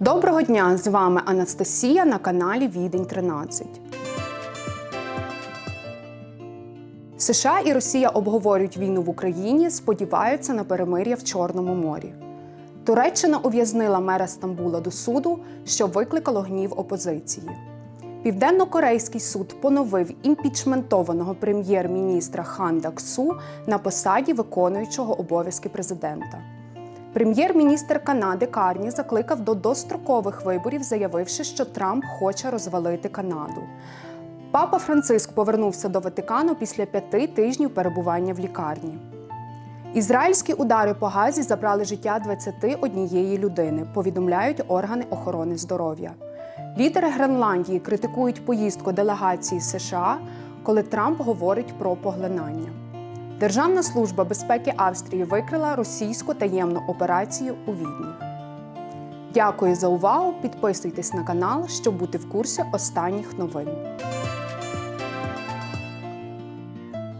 Доброго дня! З вами Анастасія на каналі Відень 13. США і Росія обговорюють війну в Україні, сподіваються на перемир'я в Чорному морі. Туреччина ув'язнила мера Стамбула до суду, що викликало гнів опозиції. Південно-корейський суд поновив імпічментованого прем'єр-міністра Хан Дак-Су на посаді виконуючого обов'язки президента. Прем'єр-міністр Канади Карні закликав до дострокових виборів, заявивши, що Трамп хоче розвалити Канаду. Папа Франциск повернувся до Ватикану після п'яти тижнів перебування в лікарні. Ізраїльські удари по газі забрали життя 21 людини, повідомляють органи охорони здоров'я. Лідери Гренландії критикують поїздку делегації США, коли Трамп говорить про поглинання. Державна служба безпеки Австрії викрила російську таємну операцію у Відні. Дякую за увагу! Підписуйтесь на канал, щоб бути в курсі останніх новин.